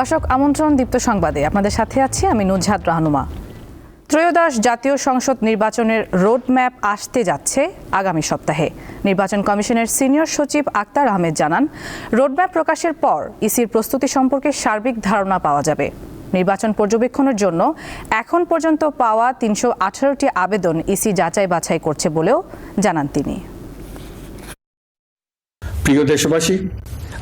দর্শক, আমন্ত্রণ দীপ্ত সংবাদে। আপনাদের সাথে আছি আমি নুজহাত রাহনুমা। ত্রয়োদশ জাতীয় সংসদ নির্বাচনের রোডম্যাপ আসতে যাচ্ছে আগামী সপ্তাহে। নির্বাচন কমিশনের সিনিয়র সচিব আক্তার আহমেদ জানান, রোডম্যাপ প্রকাশের পর ইসির প্রস্তুতি সম্পর্কে সার্বিক ধারণা পাওয়া যাবে। নির্বাচন পর্যবেক্ষণের জন্য এখন পর্যন্ত পাওয়া তিনশো আঠারোটি আবেদন ইসি যাচাই বাছাই করছে বলেও জানান তিনি। প্রিয় দেশবাসী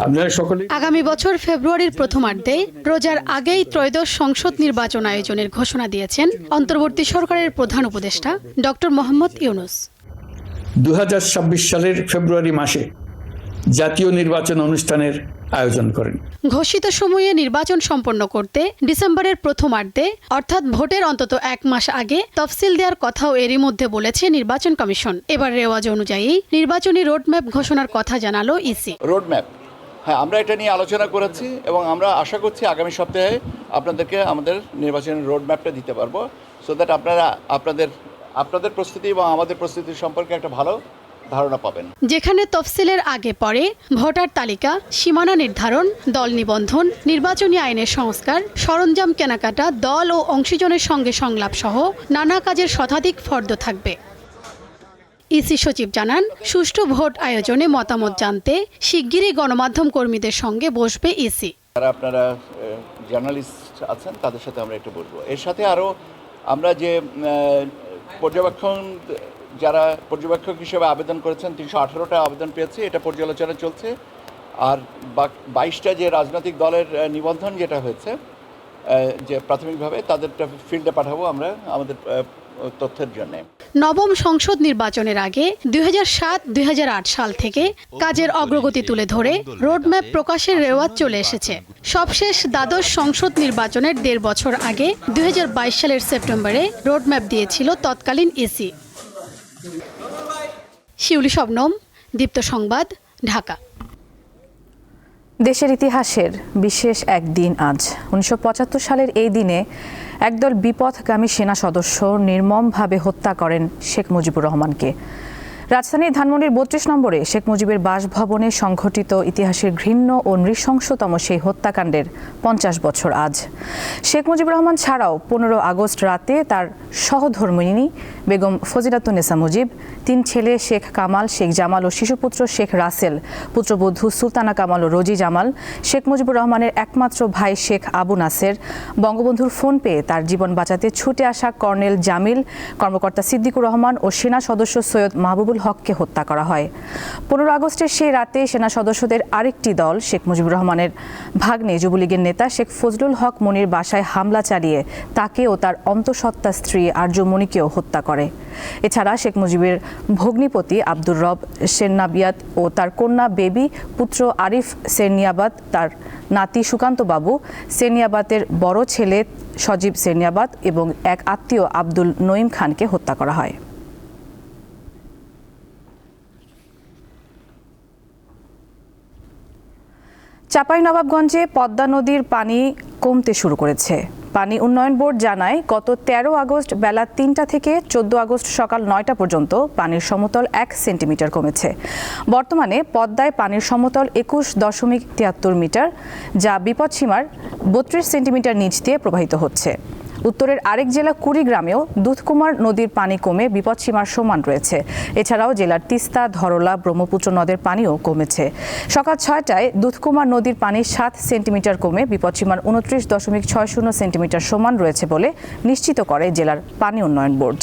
আপনারা সকলে আগামী বছর ফেব্রুয়ারির প্রথমার্ধে রোজার আগেই ত্রয়োদশ সংসদ নির্বাচন আয়োজনের ঘোষণা দিয়েছেন অন্তর্বর্তী সরকারের প্রধান উপদেষ্টা ডক্টর মোহাম্মদ ইউনুস। দু সালের ফেব্রুয়ারি মাসে জাতীয় নির্বাচন অনুষ্ঠানের আয়োজন করেন। ঘোষিত সময়ে নির্বাচন সম্পন্ন করতে ডিসেম্বরের প্রথমার্ধে অর্থাৎ ভোটের অন্তত এক মাস আগে তফসিল দেওয়ার কথাও এরই মধ্যে বলেছে নির্বাচন কমিশন। এবার রেওয়াজ অনুযায়ী নির্বাচনী রোডম্যাপ ঘোষণার কথা জানালো ইসি। রোডম্যাপ। হ্যাঁ আমরা এটা নিয়ে আলোচনা করেছি এবং আমরা আশা করছি আগামী সপ্তাহে আপনাদেরকে আমাদের নির্বাচনের রোডম্যাপটা দিতে পারব সো দ্যাট আপনারা আপনাদের আপনাদের প্রস্তুতি এবং আমাদের প্রস্তুতি সম্পর্কে একটা ভালো ধারণা পাবেন। যেখানে তফসিলের আগে পরে ভোটার তালিকা, সীমানা নির্ধারণ, দল নিবন্ধন, নির্বাচনী আইনের সংস্কার, সরঞ্জাম কেনাকাটা, দল ও অংশীজনের সঙ্গে সংলাপ সহ নানা কাজের শতাধিক ফর্দ থাকবে। ইসি সচিব জানান, সুষ্ঠু ভোট আয়োজনে মতামত জানতে শিগগিরই গণমাধ্যম কর্মীদের সঙ্গে বসবে ইসি। যারা আপনারা জার্নালিস্ট আছেন, তাদের সাথে আমরা একটু বলব এর সাথে আরও আমরা যে পর্যবেক্ষণ, যারা পর্যবেক্ষক হিসেবে আবেদন করেছেন, তিনশো আঠারোটা আবেদন পেয়েছি, এটা পর্যালোচনা চলছে। আর বাইশটা যে রাজনৈতিক দলের নিবন্ধন যেটা হয়েছে যে প্রাথমিকভাবে তাদেরটা ফিল্ডে পাঠাবো আমরা আমাদের তথ্যের জন্যে। নবম সংসদ নির্বাচনের আগে দুই সাত দুই সাল থেকে কাজের অগ্রগতি তুলে ধরে রোডম্যাপ প্রকাশের রেওয়াজ চলে এসেছে। সবশেষ দ্বাদশ সংসদ নির্বাচনের দেড় বছর আগে দুই হাজার বাইশ সালের সেপ্টেম্বরে রোডম্যাপ দিয়েছিল তৎকালীন এসি। শিউলি শবনম দীপ্ত সংবাদ ঢাকা। দেশের ইতিহাসের বিশেষ এক দিন আজ। উনিশশো পঁচাত্তর সালের এই দিনে একদল বিপথগামী সেনা সদস্য নির্মমভাবে হত্যা করেন শেখ মুজিবুর রহমানকে। রাজধানীর ধানমন্ডির বত্রিশ নম্বরে শেখ মুজিবের বাসভবনে সংঘটিত ইতিহাসের ঘৃণ্য ও নৃশংসতম সেই হত্যাকাণ্ডের পঞ্চাশ বছর আজ। শেখ মুজিবুর রহমান ছাড়াও পনেরো আগস্ট রাতে তার সহধর্মিনী বেগম ফজিলাতুন্নেসা মুজিব, তিন ছেলে শেখ কামাল, শেখ জামাল ও শিশুপুত্র শেখ রাসেল, পুত্রবধূ সুলতানা কামাল ও রোজি জামাল, শেখ মুজিবুর রহমানের একমাত্র ভাই শেখ আবু নাসের বঙ্গবন্ধুর ফোন পেয়ে তার জীবন বাঁচাতে ছুটে আসা কর্নেল জামিল, কর্মকর্তা সিদ্দিকুর রহমান ও সেনা সদস্য সৈয়দ মাহবুবুল হককে হত্যা করা হয়। পনেরো আগস্টের সেই রাতে সেনা সদস্যদের আরেকটি দল, শেখ মুজিবুর রহমানের ভাগ্নে যুবলীগের নেতা শেখ ফজলুল হক মনির বাসায় হামলা চালিয়ে তাকে ও তার অন্তঃসত্ত্বা স্ত্রী আর্যমণিকেও হত্যা করে। এছাড়া শেখ মুজিবের ভগ্নিপতি আব্দুর রব সেন্নাবিয়াত ও তার কন্যা বেবি পুত্র আরিফ সেরনিয়াবাদ তার নাতি সুকান্ত বাবু সেরনিয়াবাতের বড় ছেলে সজীব সেরনিয়াবাদ এবং এক আত্মীয় আব্দুল নঈম খানকে হত্যা করা হয়। চাঁপাইনবাবগঞ্জে পদ্মা নদীর পানি কমতে শুরু করেছে। পানি উন্নয়ন বোর্ড জানায়, গত তেরো আগস্ট বেলা তিনটা থেকে চোদ্দ আগস্ট সকাল নয়টা পর্যন্ত পানির সমতল এক সেন্টিমিটার কমেছে। বর্তমানে পদ্মায় পানির সমতল একুশ দশমিক তিয়াত্তর মিটার, যা বিপদসীমার বত্রিশ সেন্টিমিটার নিচ দিয়ে প্রবাহিত হচ্ছে। উত্তরের আরেক জেলা কুড়িগ্রামেও দুধকুমার নদীর পানি কমে, বিপদসীমার সমান রয়েছে। এছাড়াও জেলার তিস্তা, ধরলা, ব্রহ্মপুত্র নদের পানিও কমেছে। সকাল ছয়টায় দুধকুমার নদীর পানি সাত সেন্টিমিটার কমে, বিপদসীমার উনত্রিশ দশমিক ছয় শূন্য সেন্টিমিটার সমান রয়েছে বলে নিশ্চিত করে জেলার পানি উন্নয়ন বোর্ড।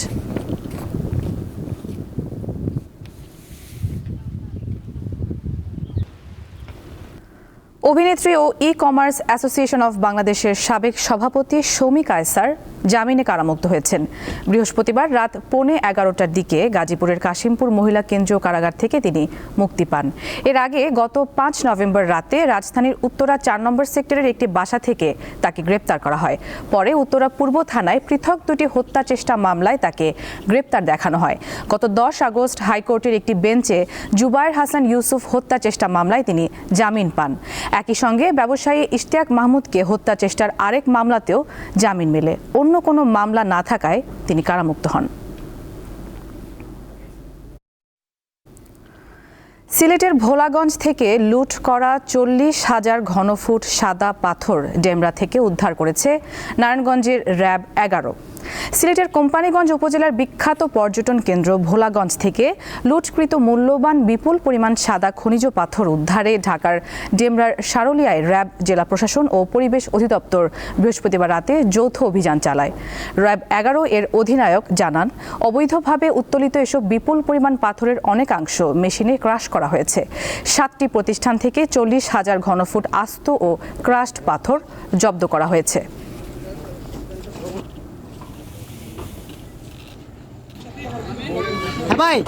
অভিনেত্রী ও ই কমার্স অ্যাসোসিয়েশন অফ বাংলাদেশের সাবেক সভাপতি সৌমিক কায়সার জামিনে কারামুক্ত হয়েছেন। বৃহস্পতিবার রাত পৌনে এগারোটার দিকে গাজীপুরের কাশিমপুর মহিলা কেন্দ্রীয় কারাগার থেকে তিনি মুক্তি পান। এর আগে গত পাঁচ নভেম্বর রাতে রাজধানীর উত্তরা চার নম্বর সেক্টরের একটি বাসা থেকে তাকে গ্রেপ্তার করা হয়। পরে উত্তরা পূর্ব থানায় পৃথক দুটি হত্যা চেষ্টা মামলায় তাকে গ্রেপ্তার দেখানো হয়। গত দশ আগস্ট হাইকোর্টের একটি বেঞ্চে জুবায়ের হাসান ইউসুফ হত্যা চেষ্টা মামলায় তিনি জামিন পান। একই সঙ্গে ব্যবসায়ী ইশতিয়াক মাহমুদকে হত্যা চেষ্টার আরেক মামলাতেও জামিন মেলে। অন্য কোনো মামলা না থাকায় তিনি কারামুক্ত হন। সিলেটের ভোলাগঞ্জ থেকে লুট করা চল্লিশ হাজার ঘনফুট সাদা পাথর ডেমরা থেকে উদ্ধার করেছে নারায়ণগঞ্জের র্যাব এগারো। সিলেটের কোম্পানিগঞ্জ উপজেলার বিখ্যাত পর্যটন কেন্দ্র ভোলাগঞ্জ থেকে লুটকৃত মূল্যবান বিপুল পরিমাণ সাদা খনিজ পাথর উদ্ধারে ঢাকার ডেমরার সারুলিয়ায় র্যাব জেলা প্রশাসন ও পরিবেশ অধিদপ্তর বৃহস্পতিবার রাতে যৌথ অভিযান চালায়। র্যাব এগারো এর অধিনায়ক জানান, অবৈধভাবে উত্তোলিত এসব বিপুল পরিমাণ পাথরের অনেকাংশ মেশিনে ক্রাশ করা হয়েছে। সাতটি প্রতিষ্ঠান থেকে চল্লিশ হাজার ঘনফুট আস্ত ও ক্রাশড পাথর জব্দ করা হয়েছে। হ্যাঁ ভাই।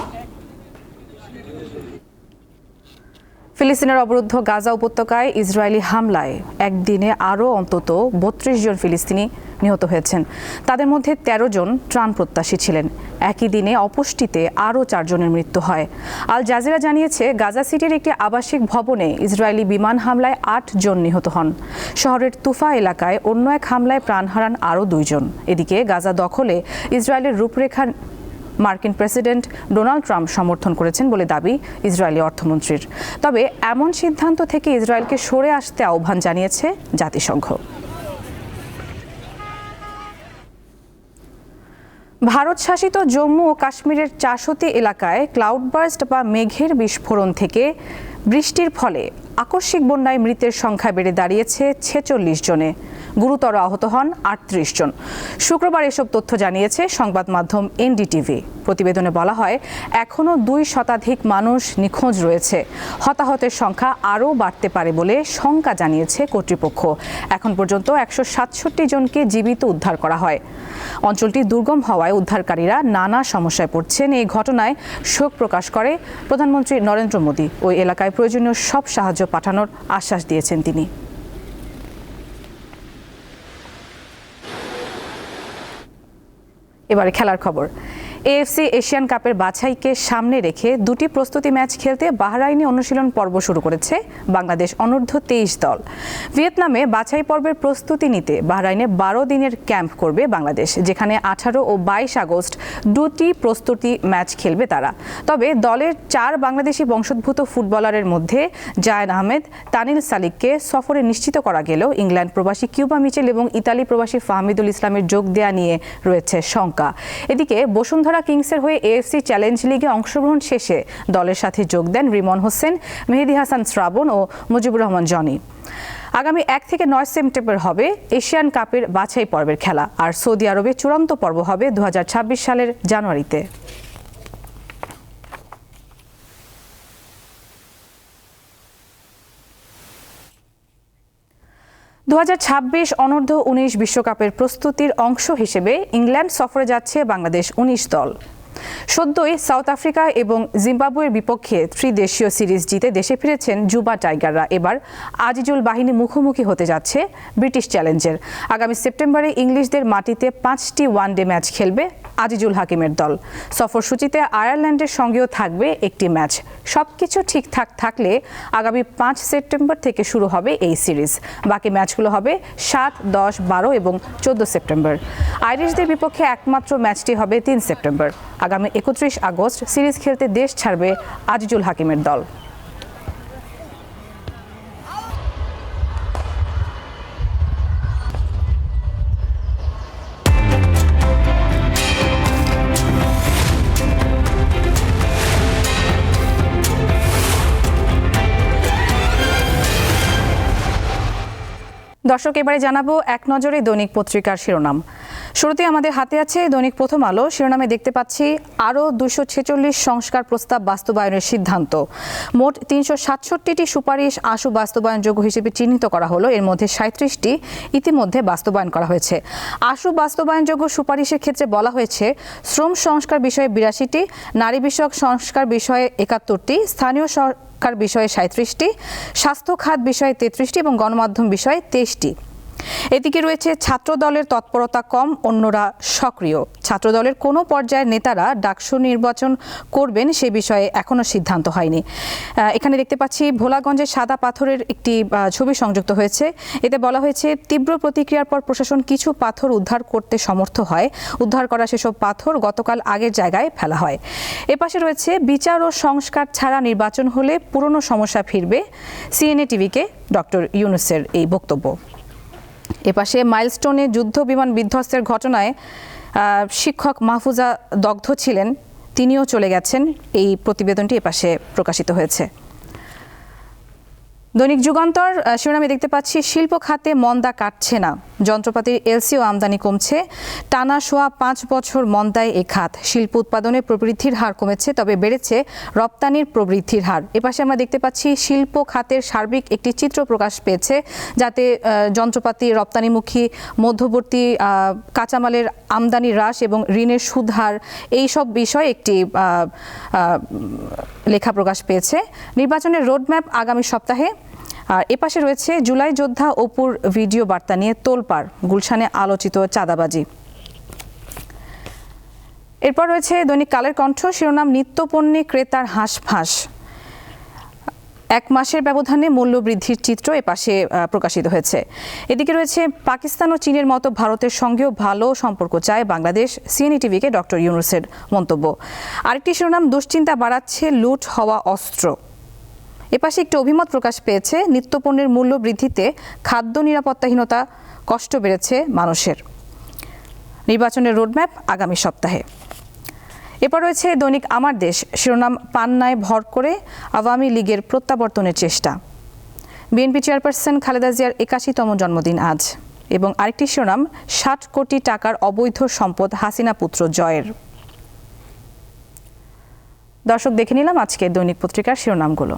ফিলিস্তিনের অবরুদ্ধ গাজা উপত্যকায় ইসরায়েলি হামলায় একদিনে আরও অন্তত বত্রিশ জন ফিলিস্তিনি নিহত হয়েছেন। তাদের মধ্যে ১৩ জন ত্রাণ প্রত্যাশী ছিলেন। একই দিনে অপুষ্টিতে আরও চারজনের মৃত্যু হয়। আল জাজিরা জানিয়েছে, গাজা সিটির একটি আবাসিক ভবনে ইসরায়েলি বিমান হামলায় আট জন নিহত হন। শহরের তুফা এলাকায় অন্য এক হামলায় প্রাণ হারান আরও দুইজন এদিকে গাজা দখলে ইসরায়েলের রূপরেখা মার্কিন প্রেসিডেন্ট ডোনাল্ড ট্রাম্প সমর্থন করেছেন বলে দাবি ইসরায়েলি অর্থমন্ত্রীর। তবে এমন সিদ্ধান্ত থেকে ইসরায়েলকে সরে আসতে আহ্বান জানিয়েছে জাতিসংঘ। ভারত শাসিত জম্মু ও কাশ্মীরের চাষতি এলাকায় ক্লাউডবার্স্ট বা মেঘের বিস্ফোরণ থেকে বৃষ্টির ফলে আকস্মিক বন্যায় মৃতের সংখ্যা বেড়ে দাঁড়িয়েছে ছেচল্লিশ জনে। গুরুতর আহত হন আটত্রিশ জন। শুক্রবার এসব তথ্য জানিয়েছে সংবাদ মাধ্যম এনডিটিভি। প্রতিবেদনে বলা হয়, এখনও দুই শতাধিক মানুষ নিখোঁজ রয়েছে। হতাহতের সংখ্যা আরও বাড়তে পারে বলে শঙ্কা জানিয়েছে কর্তৃপক্ষ। এখন পর্যন্ত একশো সাতষট্টি জনকে জীবিত উদ্ধার করা হয়। অঞ্চলটি দুর্গম হওয়ায় উদ্ধারকারীরা নানা সমস্যায় পড়ছেন। এই ঘটনায় শোক প্রকাশ করে প্রধানমন্ত্রী নরেন্দ্র মোদী। ওই এলাকায় প্রয়োজনীয় সব সাহায্য পাঠানোর আশ্বাস দিয়েছেন তিনি। এবারে খেলার খবর। এএফসি এশিয়ান কাপের বাছাইকে সামনে রেখে দুটি প্রস্তুতি ম্যাচ খেলতে বাহরাইনে অনুশীলন পর্ব শুরু করেছে বাংলাদেশ অনূর্ধ্ব তেইশ দল। ভিয়েতনামে বাছাই পর্বের প্রস্তুতি নিতে বাহরাইনে বারো দিনের ক্যাম্প করবে বাংলাদেশ, যেখানে আঠারো ও বাইশ আগস্ট দুটি প্রস্তুতি ম্যাচ খেলবে তারা। তবে দলের চার বাংলাদেশি বংশোদ্ভূত ফুটবলারের মধ্যে জায়ন আহমেদ, তানিল সালিককে সফরে নিশ্চিত করা গেলেও ইংল্যান্ড প্রবাসী কিউবা মিচেল এবং ইতালি প্রবাসী ফাহমিদুল ইসলামের যোগ দেয়া নিয়ে রয়েছে শঙ্কা। এদিকে বসুন্ধরা কিংসের হয়ে এএফসি চ্যালেঞ্জ লিগে অংশগ্রহণ শেষে দলের সাথে যোগ দেন রিমন হোসেন, মেহেদি হাসান শ্রাবণ ও মুজিবুর রহমান জনি। আগামী এক থেকে নয় সেপ্টেম্বর হবে এশিয়ান কাপের বাছাই পর্বের খেলা, আর সৌদি আরবে চূড়ান্ত পর্ব হবে দু হাজার ছাব্বিশ সালের জানুয়ারিতে। দু অনূর্ধ্ব উনিশ বিশ্বকাপের প্রস্তুতির অংশ হিসেবে ইংল্যান্ড সফরে যাচ্ছে বাংলাদেশ উনিশ দল। সদ্যই সাউথ আফ্রিকা এবং জিম্বাবুয়ের বিপক্ষে ত্রিদেশীয় সিরিজ জিতে দেশে ফিরেছেন জুবা টাইগাররা। এবার আজিজুল বাহিনী মুখোমুখি হতে যাচ্ছে ব্রিটিশ চ্যালেঞ্জের। আগামী সেপ্টেম্বরে ইংলিশদের মাটিতে পাঁচটি ওয়ানডে ম্যাচ খেলবে আজিজুল হাকিমের দল। সফরসূচিতে আয়ারল্যান্ডের সঙ্গেও থাকবে একটি ম্যাচ। সবকিছু ঠিকঠাক থাকলে আগামী পাঁচ সেপ্টেম্বর থেকে শুরু হবে এই সিরিজ। বাকি ম্যাচগুলো হবে সাত, দশ, বারো এবং চোদ্দ সেপ্টেম্বর। আইরিশদের বিপক্ষে একমাত্র ম্যাচটি হবে তিন সেপ্টেম্বর। আগামী একত্রিশ আগস্ট সিরিজ খেলতে দেশ ছাড়বে আজিজুল হাকিমের দল। দর্শক, এবারে জানাব এক নজরে দৈনিক পত্রিকার শিরোনাম। শুরুতে আমাদের হাতে আছে দৈনিক প্রথম আলো। শিরোনামে দেখতে পাচ্ছি আরও দুশো ছেচল্লিশ সংস্কার প্রস্তাব বাস্তবায়নের সিদ্ধান্ত। মোট তিনশো সাতষট্টিটি সুপারিশ আশু বাস্তবায়নযোগ্য হিসেবে চিহ্নিত করা হলো। এর মধ্যে সাঁত্রিশটি ইতিমধ্যে বাস্তবায়ন করা হয়েছে। আশু বাস্তবায়নযোগ্য সুপারিশের ক্ষেত্রে বলা হয়েছে, শ্রম সংস্কার বিষয়ে বিরাশিটি, নারী বিষয়ক সংস্কার বিষয়ে একাত্তরটি, স্থানীয় সরকার বিষয়ে সাঁত্রিশটি স্বাস্থ্য খাত বিষয়ে তেত্রিশটি এবং গণমাধ্যম বিষয়ে তেইশটি। এদিকে রয়েছে ছাত্র দলের তৎপরতা কম, অন্যরা সক্রিয়। ছাত্র দলের কোনো পর্যায়ের নেতারা ডাকসু নির্বাচন করবেন সে বিষয়ে এখনও সিদ্ধান্ত হয়নি। এখানে দেখতে পাচ্ছি ভোলাগঞ্জের সাদা পাথরের একটি ছবি সংযুক্ত হয়েছে। এতে বলা হয়েছে, তীব্র প্রতিক্রিয়ার পর প্রশাসন কিছু পাথর উদ্ধার করতে সমর্থ হয়। উদ্ধার করা সেসব পাথর গতকাল আগের জায়গায় ফেলা হয়। এপাশে রয়েছে, বিচার ও সংস্কার ছাড়া নির্বাচন হলে পুরনো সমস্যা ফিরবে। সিএনএ টিভিকে ডক্টর ইউনুসের এই বক্তব্য। এপাশে মাইলস্টোনে যুদ্ধ বিমান বিধ্বস্তের ঘটনায় শিক্ষক মাহফুজা দগ্ধ ছিলেন, তিনিও চলে গেছেন। এই প্রতিবেদনটি এপাশে প্রকাশিত হয়েছে। দৈনিক যুগান্তর শিরোনামে দেখতে পাচ্ছি, শিল্প খাতে মন্দা কাটছে না। যন্ত্রপাতির এলসিও আমদানি কমছে। টানা সোয়া পাঁচ বছর মন্দায় এ খাত। শিল্প উৎপাদনে প্রবৃদ্ধির হার কমেছে, তবে বেড়েছে রপ্তানির প্রবৃদ্ধির হার। এপাশে আমরা দেখতে পাচ্ছি, শিল্প খাতের সার্বিক একটি চিত্র প্রকাশ পেয়েছে, যাতে যন্ত্রপাতি রপ্তানিমুখী, মধ্যবর্তী কাঁচামালের আমদানি হ্রাস এবং ঋণের সুদ হার এইসব বিষয়ে একটি লেখা প্রকাশ পেয়েছে। নির্বাচনের রোডম্যাপ আগামী সপ্তাহে। আর এপাশে রয়েছে জুলাই যোদ্ধা অপুর ভিডিও বার্তা নিয়ে তোলপাড়, গুলশানে আলোচিত চাঁদাবাজি। এরপর রয়েছে দৈনিক কালের কণ্ঠ, শিরোনাম নিত্যপণ্যে ক্রেতার হাঁসফাঁস। এক মাসের ব্যবধানে মূল্য বৃদ্ধির চিত্র এপাশে প্রকাশিত হয়েছে। এদিকে রয়েছে পাকিস্তান ও চীনের মতো ভারতের সঙ্গেও ভালো সম্পর্ক চায় বাংলাদেশ সিএনই টিভিকে ডক্টর ইউনুসের মন্তব্য। আরেকটি শিরোনাম, দুশ্চিন্তা বাড়াচ্ছে লুট হওয়া অস্ত্র। এপাশে একটি অভিমত প্রকাশ পেয়েছে, নিত্যপণ্যের মূল্য বৃদ্ধিতে খাদ্য নিরাপত্তাহীনতা কষ্ট বেড়েছে মানুষের। নির্বাচনের রোডম্যাপ আগামী সপ্তাহে। এরপর রয়েছে দৈনিক আমার দেশ, শিরোনাম পান্নায় ভর করে আওয়ামী লীগের প্রত্যাবর্তনের চেষ্টা। বিএনপি চেয়ারপারসন খালেদা জিয়ার একাশিতম জন্মদিন আজ এবং আরেকটি শিরোনাম, ষাট কোটি টাকার অবৈধ সম্পদ হাসিনা পুত্র জয়ের। দর্শক দেখে নিলাম আজকে দৈনিক পত্রিকার শিরোনামগুলো।